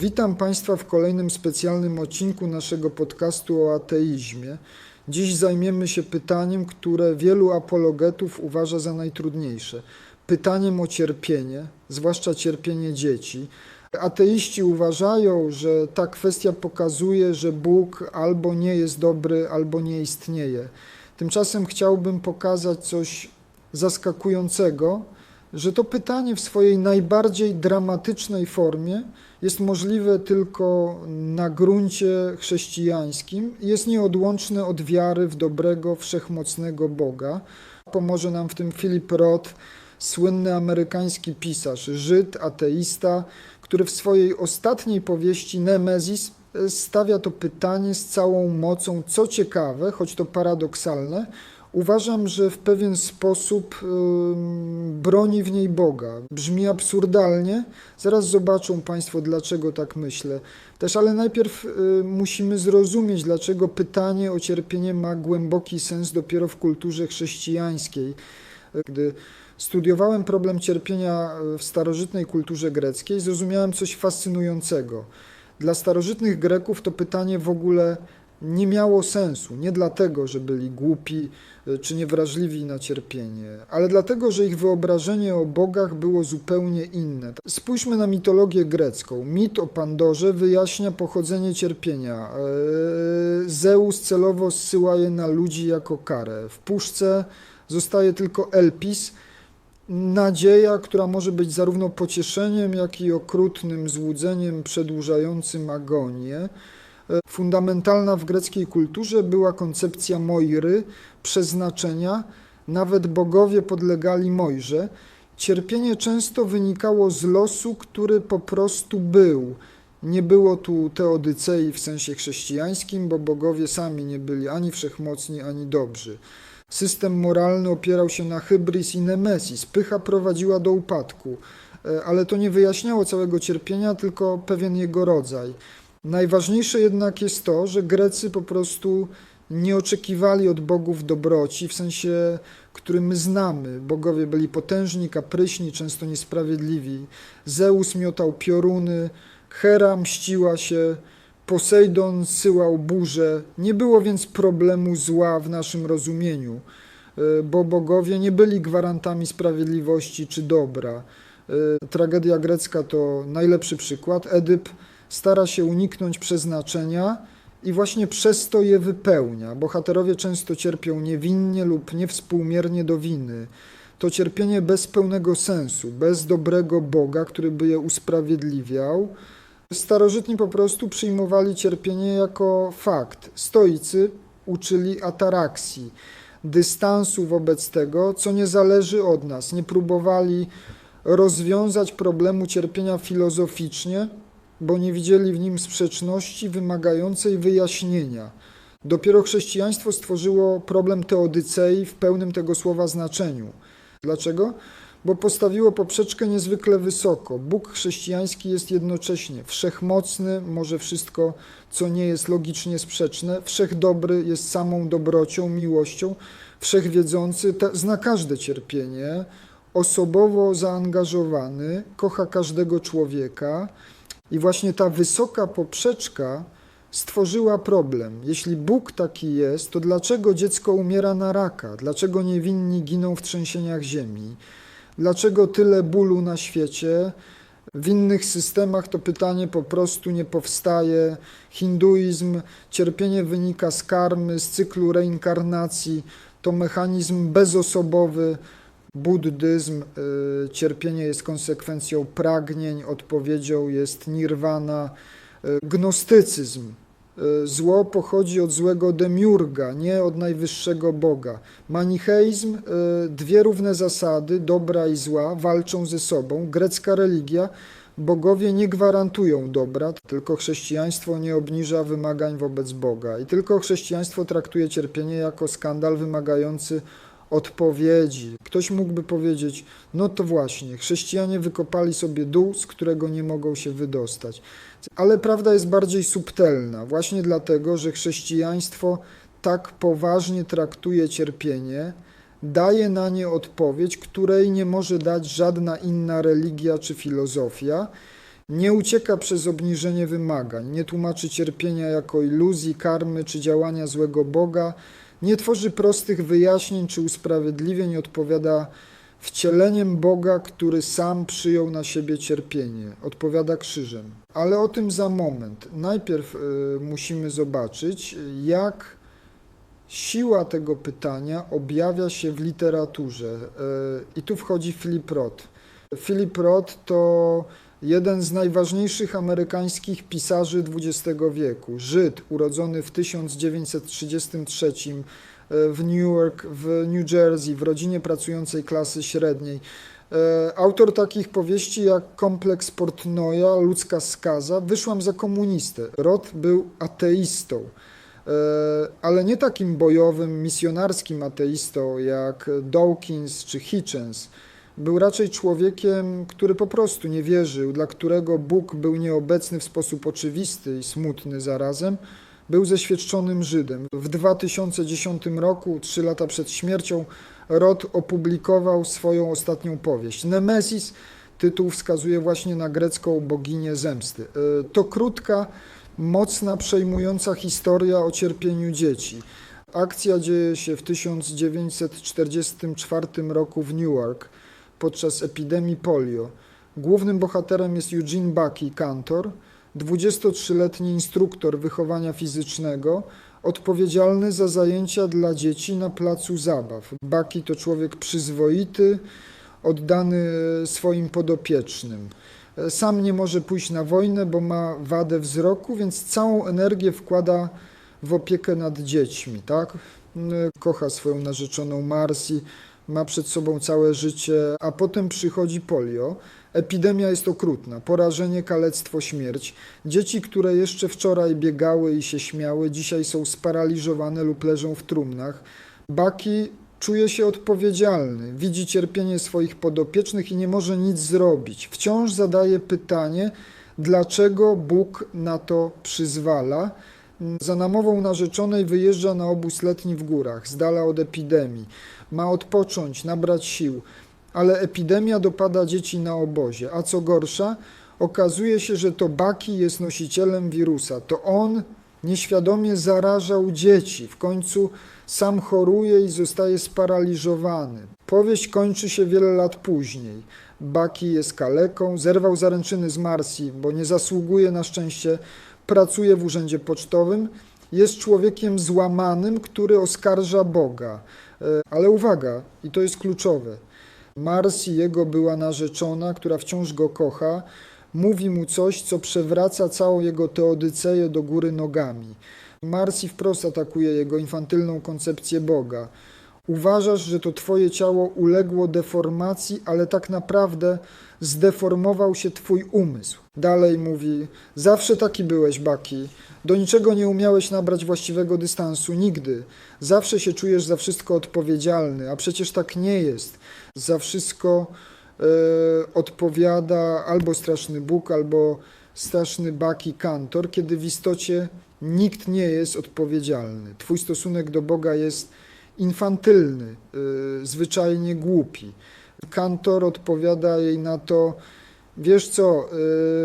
Witam Państwa w kolejnym specjalnym odcinku naszego podcastu o ateizmie. Dziś zajmiemy się pytaniem, które wielu apologetów uważa za najtrudniejsze. Pytaniem o cierpienie, zwłaszcza cierpienie dzieci. Ateiści uważają, że ta kwestia pokazuje, że Bóg albo nie jest dobry, albo nie istnieje. Tymczasem chciałbym pokazać coś zaskakującego, że to pytanie w swojej najbardziej dramatycznej formie jest możliwe tylko na gruncie chrześcijańskim i jest nieodłączne od wiary w dobrego, wszechmocnego Boga. Pomoże nam w tym Philip Roth, słynny amerykański pisarz, Żyd, ateista, który w swojej ostatniej powieści Nemezis stawia to pytanie z całą mocą. Co ciekawe, choć to paradoksalne, uważam, że w pewien sposób y, broni w niej Boga. Brzmi absurdalnie, zaraz zobaczą Państwo, dlaczego tak myślę. Też, ale najpierw y, musimy zrozumieć, dlaczego pytanie o cierpienie ma głęboki sens dopiero w kulturze chrześcijańskiej. Gdy studiowałem problem cierpienia w starożytnej kulturze greckiej, zrozumiałem coś fascynującego. Dla starożytnych Greków to pytanie w ogóle nie miało sensu. Nie dlatego, że byli głupi czy niewrażliwi na cierpienie, ale dlatego, że ich wyobrażenie o bogach było zupełnie inne. Spójrzmy na mitologię grecką. Mit o Pandorze wyjaśnia pochodzenie cierpienia. Zeus celowo zsyła je na ludzi jako karę. W puszce zostaje tylko Elpis, nadzieja, która może być zarówno pocieszeniem, jak i okrutnym złudzeniem przedłużającym agonię. Fundamentalna w greckiej kulturze była koncepcja Moiry, przeznaczenia, nawet bogowie podlegali Mojrze. Cierpienie często wynikało z losu, który po prostu był. Nie było tu teodycei w sensie chrześcijańskim, bo bogowie sami nie byli ani wszechmocni, ani dobrzy. System moralny opierał się na hybris i nemesis. Pycha prowadziła do upadku, ale to nie wyjaśniało całego cierpienia, tylko pewien jego rodzaj. Najważniejsze jednak jest to, że Grecy po prostu nie oczekiwali od bogów dobroci, w sensie, który my znamy. Bogowie byli potężni, kapryśni, często niesprawiedliwi. Zeus miotał pioruny, Hera mściła się, Posejdon syłał burze. Nie było więc problemu zła w naszym rozumieniu, e, bo bogowie nie byli gwarantami sprawiedliwości czy dobra. E, tragedia grecka to najlepszy przykład. Edyp stara się uniknąć przeznaczenia i właśnie przez to je wypełnia. Bohaterowie często cierpią niewinnie lub niewspółmiernie do winy. To cierpienie bez pełnego sensu, bez dobrego Boga, który by je usprawiedliwiał. Starożytni po prostu przyjmowali cierpienie jako fakt. Stoicy uczyli ataraksji, dystansu wobec tego, co nie zależy od nas. Nie próbowali rozwiązać problemu cierpienia filozoficznie, bo nie widzieli w nim sprzeczności wymagającej wyjaśnienia. Dopiero chrześcijaństwo stworzyło problem teodycei w pełnym tego słowa znaczeniu. Dlaczego? Bo postawiło poprzeczkę niezwykle wysoko. Bóg chrześcijański jest jednocześnie wszechmocny, może wszystko, co nie jest logicznie sprzeczne, wszechdobry jest samą dobrocią, miłością, wszechwiedzący, zna każde cierpienie, osobowo zaangażowany, kocha każdego człowieka i właśnie ta wysoka poprzeczka stworzyła problem. Jeśli Bóg taki jest, to dlaczego dziecko umiera na raka? Dlaczego niewinni giną w trzęsieniach ziemi? Dlaczego tyle bólu na świecie? W innych systemach to pytanie po prostu nie powstaje. Hinduizm, cierpienie wynika z karmy, z cyklu reinkarnacji, to mechanizm bezosobowy. Buddyzm, y, cierpienie jest konsekwencją pragnień, odpowiedzią jest nirwana. Y, gnostycyzm, y, zło pochodzi od złego demiurga, nie od najwyższego Boga. Manicheizm, dwie równe zasady, dobra i zła, walczą ze sobą. Grecka religia, bogowie nie gwarantują dobra, tylko chrześcijaństwo nie obniża wymagań wobec Boga. I tylko chrześcijaństwo traktuje cierpienie jako skandal wymagający odpowiedzi. Ktoś mógłby powiedzieć: No to właśnie, chrześcijanie wykopali sobie dół, z którego nie mogą się wydostać. Ale prawda jest bardziej subtelna, właśnie dlatego, że chrześcijaństwo tak poważnie traktuje cierpienie, daje na nie odpowiedź, której nie może dać żadna inna religia czy filozofia. Nie ucieka przez obniżenie wymagań, nie tłumaczy cierpienia jako iluzji, karmy czy działania złego Boga, nie tworzy prostych wyjaśnień czy usprawiedliwień, odpowiada wcieleniem Boga, który sam przyjął na siebie cierpienie, odpowiada krzyżem. Ale o tym za moment. Najpierw y, musimy zobaczyć, jak siła tego pytania objawia się w literaturze. Y, I tu wchodzi Philip Roth. Philip Roth to jeden z najważniejszych amerykańskich pisarzy XX wieku. Żyd urodzony w 1933 w New York, w New Jersey, w rodzinie pracującej klasy średniej. E, Autor takich powieści jak Kompleks Portnoja, Ludzka skaza, Wyszłam za komunistę. Roth był ateistą, e, ale nie takim bojowym, misjonarskim ateistą jak Dawkins czy Hitchens. Był raczej człowiekiem, który po prostu nie wierzył, dla którego Bóg był nieobecny w sposób oczywisty i smutny zarazem. Był zeświadczonym Żydem. W 2010 roku, trzy lata przed śmiercią, Roth opublikował swoją ostatnią powieść. Nemesis, tytuł wskazuje właśnie na grecką boginię zemsty. E, To krótka, mocna, przejmująca historia o cierpieniu dzieci. Akcja dzieje się w 1944 roku w Newark podczas epidemii polio. Głównym bohaterem jest Eugene Bucky, kantor, 23-letni instruktor wychowania fizycznego, odpowiedzialny za zajęcia dla dzieci na placu zabaw. Bucky to człowiek przyzwoity, oddany swoim podopiecznym. Sam nie może pójść na wojnę, bo ma wadę wzroku, więc całą energię wkłada w opiekę nad dziećmi, tak? Kocha swoją narzeczoną Marsi, ma przed sobą całe życie, a potem przychodzi polio. Epidemia jest okrutna, porażenie, kalectwo, śmierć. Dzieci, które jeszcze wczoraj biegały i się śmiały, dzisiaj są sparaliżowane lub leżą w trumnach. Baki czuje się odpowiedzialny, widzi cierpienie swoich podopiecznych i nie może nic zrobić. Wciąż zadaje pytanie, dlaczego Bóg na to przyzwala. Za namową narzeczonej wyjeżdża na obóz letni w górach, z dala od epidemii. Ma odpocząć, nabrać sił, ale epidemia dopada dzieci na obozie. A co gorsza, okazuje się, że to Baki jest nosicielem wirusa. To on nieświadomie zarażał dzieci. W końcu sam choruje i zostaje sparaliżowany. Powieść kończy się wiele lat później. Baki jest kaleką, zerwał zaręczyny z Marsji, bo nie zasługuje na szczęście, pracuje w urzędzie pocztowym, jest człowiekiem złamanym, który oskarża Boga. E, Ale uwaga, i to jest kluczowe. Marsi, jego była narzeczona, która wciąż go kocha, mówi mu coś, co przewraca całą jego teodyceję do góry nogami. Marsi wprost atakuje jego infantylną koncepcję Boga. Uważasz, że to twoje ciało uległo deformacji, ale tak naprawdę zdeformował się twój umysł. Dalej mówi: Zawsze taki byłeś, Baki. Do niczego nie umiałeś nabrać właściwego dystansu, nigdy. Zawsze się czujesz za wszystko odpowiedzialny, a przecież tak nie jest. Za wszystko e, odpowiada albo straszny Bóg, albo straszny Baki kantor, kiedy w istocie nikt nie jest odpowiedzialny. Twój stosunek do Boga jest infantylny, y, zwyczajnie głupi. Kantor odpowiada jej na to, wiesz co,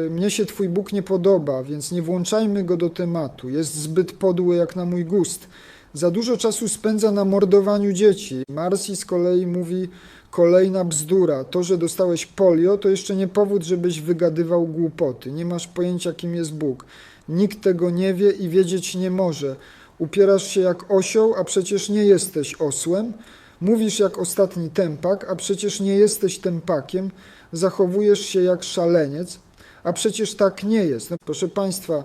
y, mnie się twój Bóg nie podoba, więc nie włączajmy go do tematu, jest zbyt podły jak na mój gust. Za dużo czasu spędza na mordowaniu dzieci. Marsi z kolei mówi, kolejna bzdura, to, że dostałeś polio, to jeszcze nie powód, żebyś wygadywał głupoty. Nie masz pojęcia, kim jest Bóg. Nikt tego nie wie i wiedzieć nie może. Upierasz się jak osioł, a przecież nie jesteś osłem. Mówisz jak ostatni tępak, a przecież nie jesteś tępakiem. Zachowujesz się jak szaleniec, a przecież tak nie jest. No, proszę Państwa,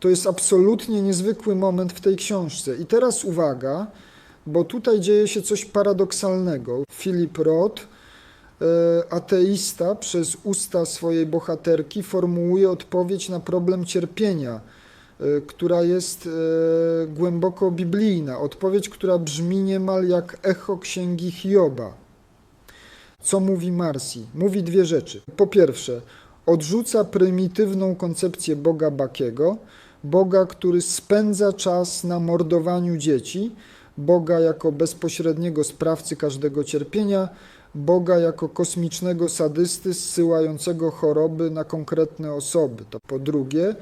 to jest absolutnie niezwykły moment w tej książce. I teraz uwaga, bo tutaj dzieje się coś paradoksalnego. Philip Roth, e, ateista, przez usta swojej bohaterki formułuje odpowiedź na problem cierpienia która jest e, głęboko biblijna. Odpowiedź, która brzmi niemal jak echo księgi Hioba. Co mówi Marsi? Mówi dwie rzeczy. Po pierwsze, odrzuca prymitywną koncepcję Boga Bakiego, Boga, który spędza czas na mordowaniu dzieci, Boga jako bezpośredniego sprawcy każdego cierpienia, Boga jako kosmicznego sadysty zsyłającego choroby na konkretne osoby. To po drugie,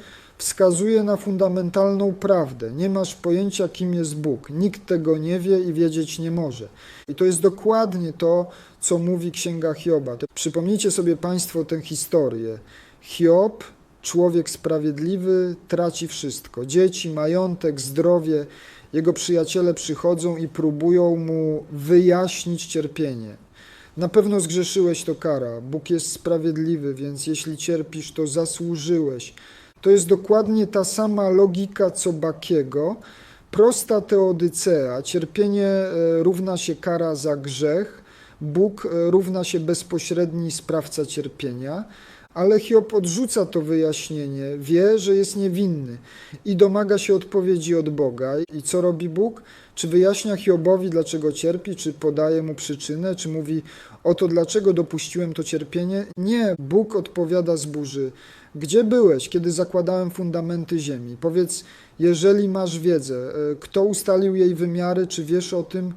wskazuje na fundamentalną prawdę. Nie masz pojęcia, kim jest Bóg. Nikt tego nie wie i wiedzieć nie może. I to jest dokładnie to, co mówi Księga Hioba. Przypomnijcie sobie Państwo tę historię. Hiob, człowiek sprawiedliwy, traci wszystko: dzieci, majątek, zdrowie. Jego przyjaciele przychodzą i próbują mu wyjaśnić cierpienie. Na pewno zgrzeszyłeś, to kara. Bóg jest sprawiedliwy, więc jeśli cierpisz, to zasłużyłeś. To jest dokładnie ta sama logika co Bakiego. Prosta teodycea. Cierpienie e, równa się kara za grzech. Bóg e, równa się bezpośredni sprawca cierpienia. Ale Hiob odrzuca to wyjaśnienie, wie, że jest niewinny i domaga się odpowiedzi od Boga. I co robi Bóg? Czy wyjaśnia Hiobowi, dlaczego cierpi, czy podaje mu przyczynę, czy mówi, oto dlaczego dopuściłem to cierpienie? Nie, Bóg odpowiada z burzy. Gdzie byłeś, kiedy zakładałem fundamenty ziemi? Powiedz, jeżeli masz wiedzę, e, kto ustalił jej wymiary, czy wiesz o tym?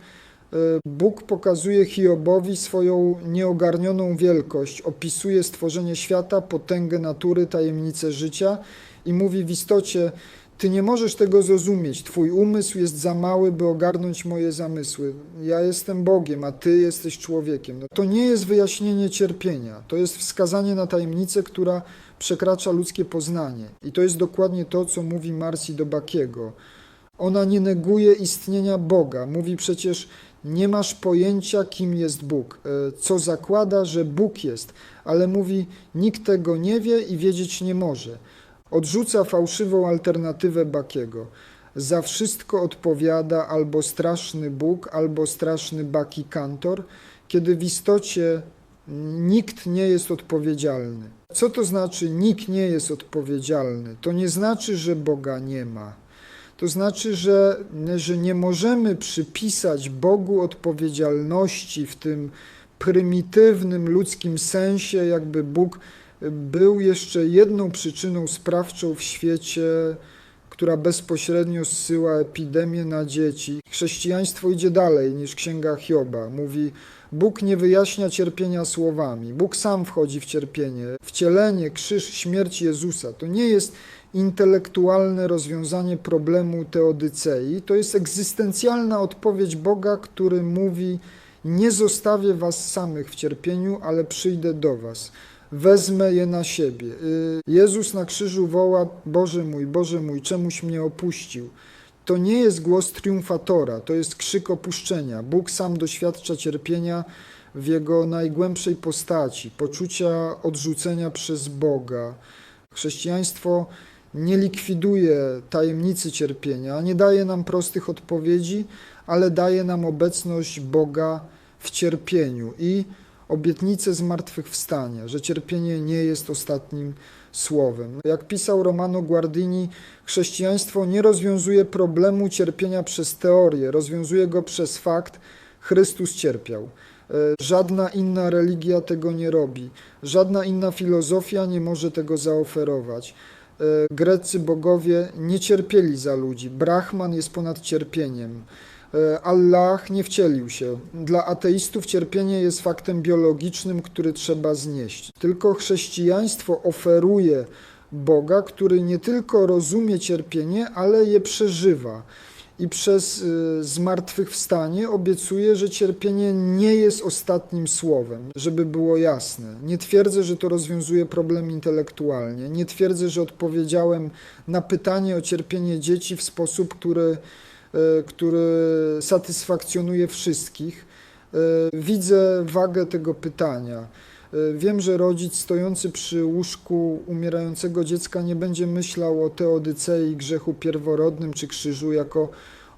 E, Bóg pokazuje Hiobowi swoją nieogarnioną wielkość, opisuje stworzenie świata, potęgę natury, tajemnice życia i mówi w istocie: Ty nie możesz tego zrozumieć, Twój umysł jest za mały, by ogarnąć moje zamysły. Ja jestem Bogiem, a Ty jesteś człowiekiem. No, to nie jest wyjaśnienie cierpienia, to jest wskazanie na tajemnicę, która przekracza ludzkie poznanie. I to jest dokładnie to, co mówi Marci do Bakiego. Ona nie neguje istnienia Boga. Mówi przecież, nie masz pojęcia, kim jest Bóg, e, co zakłada, że Bóg jest, ale mówi, nikt tego nie wie i wiedzieć nie może. Odrzuca fałszywą alternatywę Bakiego. Za wszystko odpowiada albo straszny Bóg, albo straszny Baki Kantor, kiedy w istocie nikt nie jest odpowiedzialny. Co to znaczy nikt nie jest odpowiedzialny? To nie znaczy, że Boga nie ma. To znaczy, że, że nie możemy przypisać Bogu odpowiedzialności w tym prymitywnym ludzkim sensie, jakby Bóg był jeszcze jedną przyczyną sprawczą w świecie, która bezpośrednio zsyła epidemię na dzieci. Chrześcijaństwo idzie dalej niż Księga Hioba. Mówi, Bóg nie wyjaśnia cierpienia słowami. Bóg sam wchodzi w cierpienie. Wcielenie, krzyż, śmierć Jezusa to nie jest intelektualne rozwiązanie problemu teodycei, to jest egzystencjalna odpowiedź Boga, który mówi: Nie zostawię was samych w cierpieniu, ale przyjdę do was. Wezmę je na siebie. Y, Jezus na krzyżu woła: Boże mój, Boże mój, czemuś mnie opuścił. To nie jest głos triumfatora, to jest krzyk opuszczenia. Bóg sam doświadcza cierpienia w jego najgłębszej postaci, poczucia odrzucenia przez Boga. Chrześcijaństwo nie likwiduje tajemnicy cierpienia, nie daje nam prostych odpowiedzi, ale daje nam obecność Boga w cierpieniu i obietnicę zmartwychwstania, że cierpienie nie jest ostatnim słowem. Jak pisał Romano Guardini, chrześcijaństwo nie rozwiązuje problemu cierpienia przez teorię, rozwiązuje go przez fakt, Chrystus cierpiał. E, żadna inna religia tego nie robi, żadna inna filozofia nie może tego zaoferować. E, Grecy bogowie nie cierpieli za ludzi. Brahman jest ponad cierpieniem. E, Allah nie wcielił się. Dla ateistów cierpienie jest faktem biologicznym, który trzeba znieść. Tylko chrześcijaństwo oferuje Boga, który nie tylko rozumie cierpienie, ale je przeżywa i przez y, zmartwychwstanie obiecuje, że cierpienie nie jest ostatnim słowem, żeby było jasne. Nie twierdzę, że to rozwiązuje problem intelektualnie. Nie twierdzę, że odpowiedziałem na pytanie o cierpienie dzieci w sposób, który, y, który satysfakcjonuje wszystkich. Y, widzę wagę tego pytania. Wiem, że rodzic stojący przy łóżku umierającego dziecka nie będzie myślał o teodycei, grzechu pierworodnym czy krzyżu jako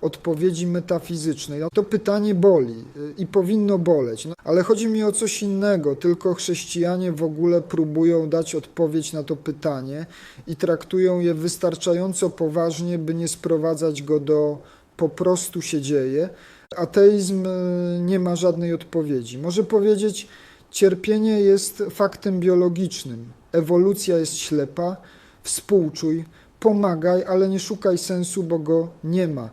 odpowiedzi metafizycznej. No, to pytanie boli y, i powinno boleć, no, ale chodzi mi o coś innego. Tylko chrześcijanie w ogóle próbują dać odpowiedź na to pytanie i traktują je wystarczająco poważnie, by nie sprowadzać go do po prostu się dzieje. Ateizm y, nie ma żadnej odpowiedzi. Może powiedzieć, Cierpienie jest faktem biologicznym. Ewolucja jest ślepa. Współczuj, pomagaj, ale nie szukaj sensu, bo go nie ma.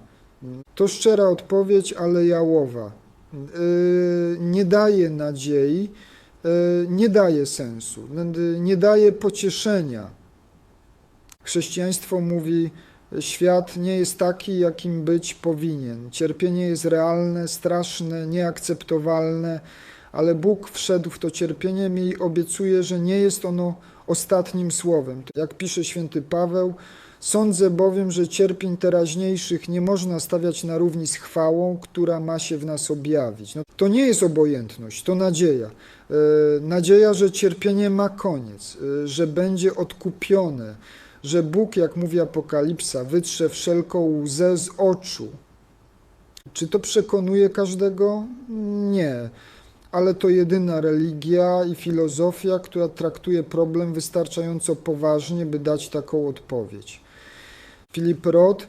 To szczera odpowiedź, ale jałowa. y, nie daje nadziei, y, nie daje sensu, y, nie daje pocieszenia. Chrześcijaństwo mówi, świat nie jest taki, jakim być powinien. Cierpienie jest realne, straszne, nieakceptowalne, ale Bóg wszedł w to cierpienie i obiecuje, że nie jest ono ostatnim słowem. Jak pisze święty Paweł, sądzę bowiem, że cierpień teraźniejszych nie można stawiać na równi z chwałą, która ma się w nas objawić. No, to nie jest obojętność, to nadzieja. E, nadzieja, że cierpienie ma koniec, e, że będzie odkupione, że Bóg, jak mówi Apokalipsa, wytrze wszelką łzę z oczu. Czy to przekonuje każdego? Nie ale to jedyna religia i filozofia, która traktuje problem wystarczająco poważnie, by dać taką odpowiedź. Filip Roth,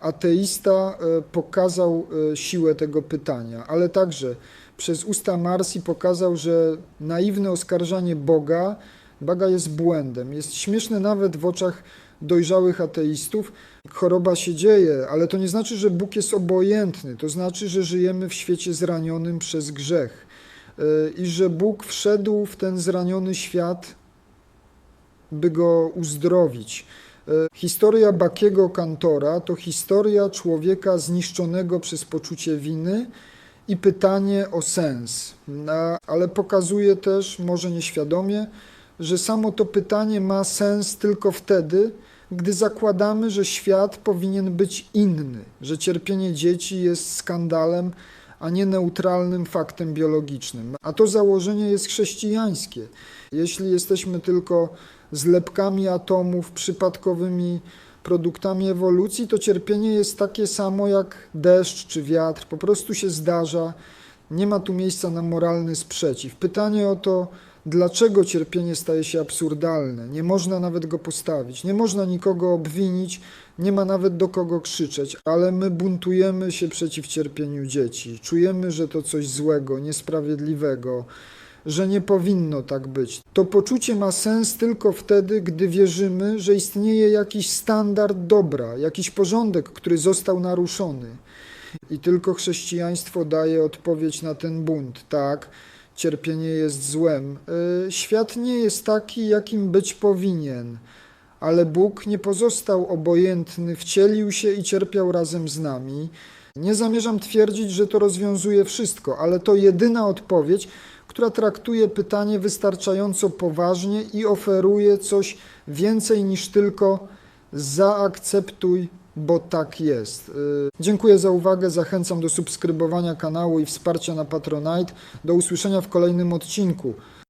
ateista, e, pokazał e, siłę tego pytania, ale także przez usta Marsi pokazał, że naiwne oskarżanie Boga, Boga jest błędem. Jest śmieszne nawet w oczach dojrzałych ateistów. Choroba się dzieje, ale to nie znaczy, że Bóg jest obojętny. To znaczy, że żyjemy w świecie zranionym przez grzech i że Bóg wszedł w ten zraniony świat, by go uzdrowić. Historia Bakiego Kantora to historia człowieka zniszczonego przez poczucie winy i pytanie o sens, ale pokazuje też, może nieświadomie, że samo to pytanie ma sens tylko wtedy, gdy zakładamy, że świat powinien być inny, że cierpienie dzieci jest skandalem, a nie neutralnym faktem biologicznym. A to założenie jest chrześcijańskie. Jeśli jesteśmy tylko zlepkami atomów, przypadkowymi produktami ewolucji, to cierpienie jest takie samo jak deszcz czy wiatr, po prostu się zdarza. Nie ma tu miejsca na moralny sprzeciw. Pytanie o to, dlaczego cierpienie staje się absurdalne. Nie można nawet go postawić, nie można nikogo obwinić, nie ma nawet do kogo krzyczeć, ale my buntujemy się przeciw cierpieniu dzieci. Czujemy, że to coś złego, niesprawiedliwego, że nie powinno tak być. To poczucie ma sens tylko wtedy, gdy wierzymy, że istnieje jakiś standard dobra, jakiś porządek, który został naruszony. I tylko chrześcijaństwo daje odpowiedź na ten bunt. Tak, cierpienie jest złem. Y, świat nie jest taki, jakim być powinien, ale Bóg nie pozostał obojętny, wcielił się i cierpiał razem z nami. Nie zamierzam twierdzić, że to rozwiązuje wszystko, ale to jedyna odpowiedź, która traktuje pytanie wystarczająco poważnie i oferuje coś więcej niż tylko zaakceptuj bo tak jest. Y, Dziękuję za uwagę, zachęcam do subskrybowania kanału i wsparcia na Patronite. Do usłyszenia w kolejnym odcinku.